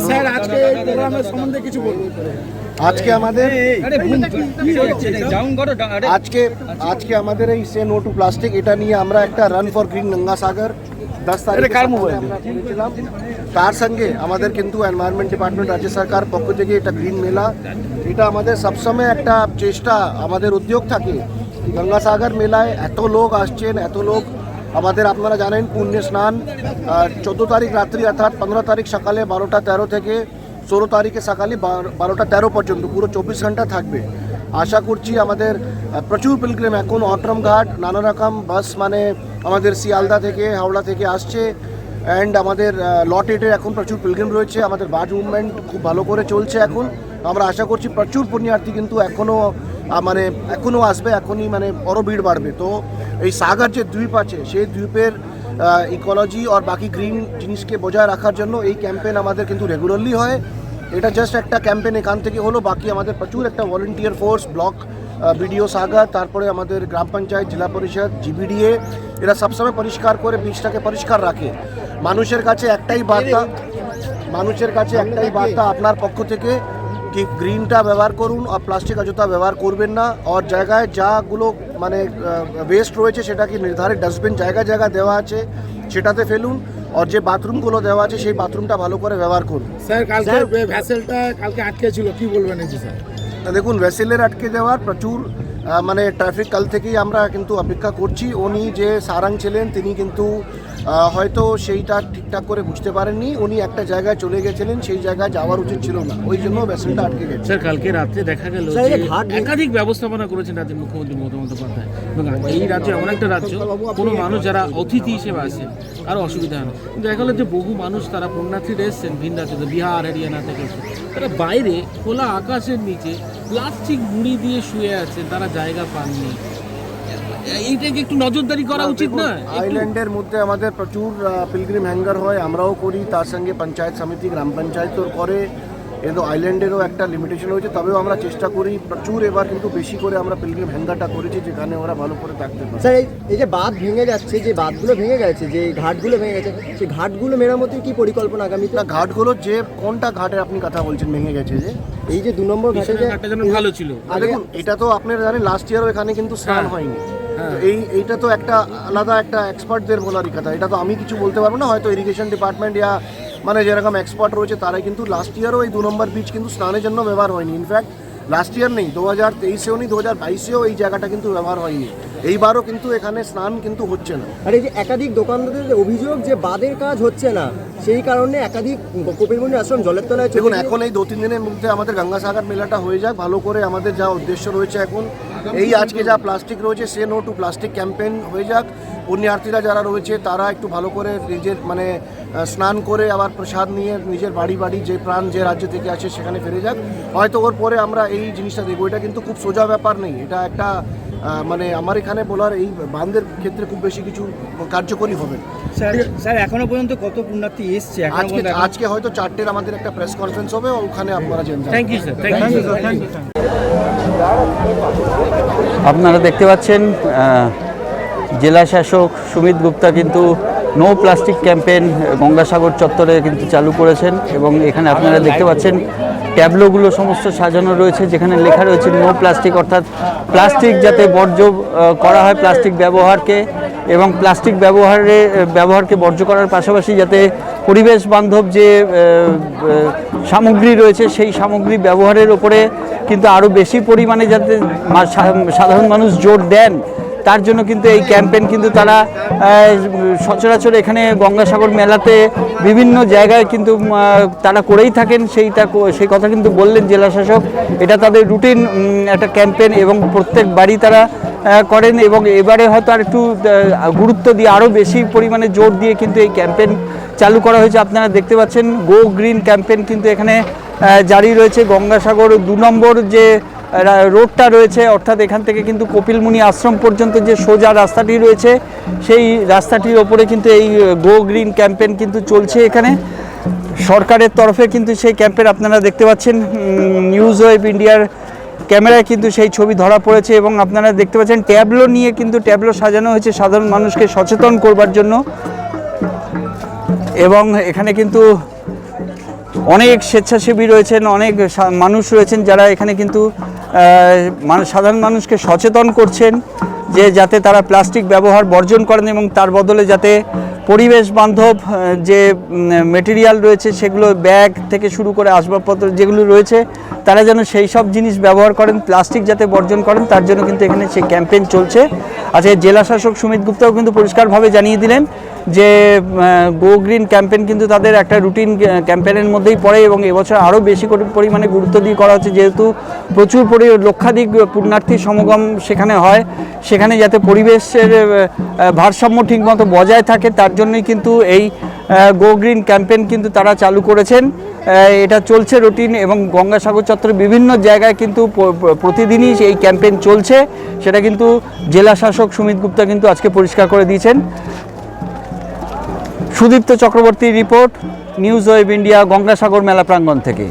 Sir আজকে এই প্রোগ্রামের সম্বন্ধে কিছু বলুন আজকে আমাদের আরে ভুল কি হচ্ছে ডাউন করো ডা- আরে আজকে আজকে আমাদের এই সে নো টু প্লাস্টিক এটা নিয়ে আমরা একটা run for green Ganga Sagar দশ তারিখে সকালে আমরা করেছিলাম তার সঙ্গে আমাদের কিন্তু এনভায়রনমেন্ট ডিপার্টমেন্ট রাজ্য সরকার পক্ষ থেকে এটা গ্রিন মেলা। এটা আমাদের সবসময় একটা চেষ্টা আমাদের উদ্যোগ থাকে। গঙ্গাসাগর মেলায় এত লোক আসছেন এত লোক আমাদের আপনারা জানেন পুণ্য স্নান চোদ্দ তারিখ রাত্রি অর্থাৎ পনেরো তারিখ সকালে বারোটা তেরো থেকে ষোলো তারিখে সকালে বারোটা তেরো পর্যন্ত, পুরো চব্বিশ ঘণ্টা থাকবে। আশা করছি আমাদের প্রচুর পিলগ্রিম এখন অট্রম ঘাট, নানা রকম বাস মানে আমাদের শিয়ালদা থেকে, হাওড়া থেকে আসছে। অ্যান্ড আমাদের লট এটে এখন প্রচুর পিলগ্রিম রয়েছে। আমাদের বাস মুভমেন্ট খুব ভালো করে চলছে এখন। আমরা আশা করছি প্রচুর পুণ্যার্থী কিন্তু এখনও মানে এখনও আসবে, এখনই মানে বড় ভিড় বাড়বে। তো এই সাগর যে দ্বীপ আছে, সেই দ্বীপের ইকোলজি আর বাকি গ্রিন জিনিসকে বজায় রাখার জন্য এই ক্যাম্পেন আমাদের কিন্তু রেগুলারলি হয়। এটা জাস্ট একটা ক্যাম্পেন এখান থেকে হলো, বাকি আমাদের প্রচুর একটা volunteer force block BDO Sagar, তারপরে আমাদের গ্রাম পঞ্চায়েত, জেলা পরিষদ জিবিডিএ এরা সবসময় পরিষ্কার করে বীজটাকে পরিষ্কার রাখে। মানুষের কাছে একটাই বার্তা, মানুষের কাছে একটাই বার্তা আপনার পক্ষ থেকে কি গ্রিনটা ব্যবহার করুন আর প্লাস্টিক অযথা ব্যবহার করবেন না। আর জায়গায় যাগুলো মানে ওয়েস্ট রয়েছে সেটাকে নির্ধারিত ডাস্টবিন জায়গা জায়গা দেওয়া আছে সেটাতে ফেলুন। আর যে বাথরুমগুলো দেওয়া আছে সেই বাথরুমটা ভালো করে ব্যবহার করুন। স্যার কালকে ভ্যাসেলটা কালকে আটকে ছিল কি বলবেন এই যে স্যার? তা দেখুন ভেসেলের আটকে দেওয়ার প্রচুর আহ, মানে ট্রাফিক কাল থেকেই আমরা কিন্তু অপেক্ষা করছি। উনি যে সারাং ছিলেন তিনি কিন্তু হয়তো সেইটা ঠিকঠাক করে বুঝতে পারেননি। উনি একটা জায়গায় চলে গেছিলেন সেই জায়গায় যাওয়ার উচিত ছিল না। ওই জন্য ভেসেলটা আটকে গেছে। স্যার কালকে রাত্রে দেখা গেল একাধিক ব্যবস্থাপনা করেছেন রাজ্যের মুখ্যমন্ত্রী মমতা বন্দ্যোপাধ্যায়। এবং এই রাজ্য এমন একটা রাজ্য কোনো মানুষ যারা অতিথি হিসেবে আসেন আরও অসুবিধা হয় না। কিন্তু দেখা গেলো যে বহু মানুষ তারা পুণ্যার্থীরা এসছেন ভিন রাজ্য বিহার হরিয়ানা থেকে তারা বাইরে খোলা আকাশের নিচে প্লাস্টিক মুড়ি দিয়ে শুয়ে আছেন তারা জায়গা পাননি। এইটাকে একটু নজরদারি করা উচিত না আইল্যান্ডের মধ্যে আমাদের প্রচুর পিলগ্রিম হ্যাঙ্গার হয় আমরাও করি তার সঙ্গে পঞ্চায়েত সমিতি গ্রাম পঞ্চায়েতও করে। কিন্তু আইল্যান্ডেরও একটা লিমিটেশন হয়েছে তবেও আমরা চেষ্টা করি প্রচুর এবার কিন্তু বেশি করে আমরা পিলগ্রিম হ্যাঙ্গারটা করেছি যেখানে ওরা ভালো করে থাকতে পারে। স্যার এই- যে বাঁধ ভেঙে যাচ্ছে যে বাঁধগুলো ভেঙে গেছে যে ঘাটগুলো ভেঙে গেছে সেই ঘাটগুলো মেরামতির কি পরিকল্পনা আগামীতে? না ঘাটগুলো যে কোনটা ঘাটের আপনি কথা বলছেন ভেঙে গেছে যে? এই যে দু নম্বর ঘাটে যে ভালো ছিল আর দেখুন এটা তো আপনারা জানেন লাস্ট ইয়ারও এখানে কিন্তু স্নান হ্যাঁ। হয়নি হ্যাঁ। এই এইটা তো একটা আলাদা একটা এক্সপার্টদের বলারই কথা এটা তো আমি কিছু বলতে পারব না হয়তো ইরিগেশন ডিপার্টমেন্ট ইয়া মানে যেরকম এক্সপার্ট রয়েছে তারাই কিন্তু লাস্ট ইয়ারও এই দু নম্বর বিচ কিন্তু স্নানের জন্য ব্যবহার হয়নি ইনফ্যাক্ট লাস্ট ইয়ার নেই দু হাজার তেইশেও নেই দু হাজার বাইশেও এই জায়গাটা কিন্তু ব্যবহার হয়নি এইবারও কিন্তু এখানে স্নান কিন্তু হচ্ছে না। আর এই যে একাধিক দোকানদারদের যে অভিযোগ যে বাদের কাজ হচ্ছে না সেই কারণে একাধিক কপিলমুনি আশ্রম জলের তলায় দেখুন এখন এই দু তিন দিনের মধ্যে আমাদের গঙ্গাসাগর মেলাটা হয়ে যাক ভালো করে আমাদের যা উদ্দেশ্য রয়েছে এখন এই আজকে যা প্লাস্টিক রয়েছে সে নো টু প্লাস্টিক ক্যাম্পেইন হয়ে যাক। পুণ্যার্থীরা যারা রয়েছে তারা একটু ভালো করে নিজের মানে স্নান করে আবার প্রসাদ নিয়ে নিজের বাড়ি বাড়ি যে প্রাণ যে রাজ্য থেকে আসে সেখানে ফিরে যাক। হয়তো ওর পরে আমরা এই জিনিসটা দেখব। এটা কিন্তু খুব সোজা ব্যাপার নেই। এটা একটা মানে আমার এখানে বলার এই বান্ধের ক্ষেত্রে খুব বেশি কিছু কার্যকরী হবে স্যার স্যার এখনও পর্যন্ত কত পুণ্যার্থী এসছে? আজকে আজকে হয়তো চারটের আমাদের একটা প্রেস কনফারেন্স হবে ওখানে আপনারা জানবেন thank you sir thank you thank you আপনারা দেখতে পাচ্ছেন জেলা শাসক সুমিত গুপ্তা কিন্তু নো প্লাস্টিক ক্যাম্পেইন গঙ্গাসাগর চত্বরে কিন্তু চালু করেছেন এবং এখানে আপনারা দেখতে পাচ্ছেন ট্যাবলোগুলো সমস্ত সাজানো রয়েছে, যেখানে লেখা রয়েছে নো প্লাস্টিক, অর্থাৎ প্লাস্টিক যাতে বর্জ্য করা হয় প্লাস্টিক ব্যবহারকে এবং প্লাস্টিক ব্যবহারে ব্যবহারকে বর্জ্য করার পাশাপাশি যাতে পরিবেশ বান্ধব যে সামগ্রী রয়েছে, সেই সামগ্রী ব্যবহারের ওপরে কিন্তু আরও বেশি পরিমাণে যাতে সাধারণ মানুষ জোর দেন তার জন্য কিন্তু এই ক্যাম্পেইন কিন্তু তারা সচরাচর এখানে গঙ্গাসাগর মেলাতে বিভিন্ন জায়গায় কিন্তু তারা করেই থাকেন। সেইটা সেই কথা কিন্তু বললেন জেলাশাসক এটা তাদের রুটিন একটা ক্যাম্পেইন এবং প্রত্যেক বাড়ি তারা করেন এবং এবারে হয়তো আর একটু গুরুত্ব দিয়ে আরও বেশি পরিমাণে জোর দিয়ে কিন্তু এই ক্যাম্পেইন চালু করা হয়েছে। আপনারা দেখতে পাচ্ছেন গো গ্রিন ক্যাম্পেইন কিন্তু এখানে জারি রয়েছে। গঙ্গাসাগর দু নম্বর যে রোডটা রয়েছে, অর্থাৎ এখান থেকে কিন্তু কপিলমুনি আশ্রম পর্যন্ত যে সোজা রাস্তাটি রয়েছে, সেই রাস্তাটির ওপরে কিন্তু এই গো গ্রিন ক্যাম্পেন কিন্তু চলছে এখানে। সরকারের তরফে কিন্তু সেই ক্যাম্পেন আপনারা দেখতে পাচ্ছেন নিউজ ওয়েব ইন্ডিয়ার ক্যামেরায় কিন্তু সেই ছবি ধরা পড়েছে এবং আপনারা দেখতে পাচ্ছেন, ট্যাবলো নিয়ে কিন্তু ট্যাবলো সাজানো হয়েছে সাধারণ মানুষকে সচেতন করবার জন্য। এবং এখানে কিন্তু অনেক স্বেচ্ছাসেবী রয়েছেন, অনেক মানুষ রয়েছেন যারা এখানে কিন্তু মানুষ সাধারণ মানুষকে সচেতন করছেন যে যাতে তারা প্লাস্টিক ব্যবহার বর্জন করেন এবং তার বদলে যাতে পরিবেশ বান্ধব যে মেটেরিয়াল রয়েছে সেগুলো ব্যাগ থেকে শুরু করে আসবাবপত্র যেগুলো রয়েছে, তারা যেন সেই সব জিনিস ব্যবহার করেন, প্লাস্টিক যাতে বর্জন করেন, তার জন্য কিন্তু এখানে সেই ক্যাম্পেইন চলছে। আচ্ছা জেলা শাসক সুমিত গুপ্তাও কিন্তু পরিষ্কারভাবে জানিয়ে দিলেন যে গো গ্রিন ক্যাম্পেইন কিন্তু তাদের একটা রুটিন ক্যাম্পেইনের মধ্যেই পড়ে এবং এবছর আরও বেশি পরিমাণে গুরুত্ব দিয়ে করা হচ্ছে, যেহেতু প্রচুর পরি, লক্ষাধিক পুণ্যার্থী সমাগম সেখানে হয়। সেখানে যাতে পরিবেশের ভারসাম্য ঠিকমতো বজায় থাকে, তার জন্যই কিন্তু এই গো গ্রিন ক্যাম্পেইন কিন্তু তারা চালু করেছেন। এটা চলছে রুটিন এবং গঙ্গাসাগর চত্বরের বিভিন্ন জায়গায় কিন্তু প্রতিদিনই এই ক্যাম্পেইন চলছে। সেটা কিন্তু জেলা শাসক সুমিত গুপ্তা কিন্তু আজকে পরিষ্কার করে দিয়েছেন। Sudipta Chakraborty report news web India Gangasagar Mela প্রাঙ্গণ থেকে।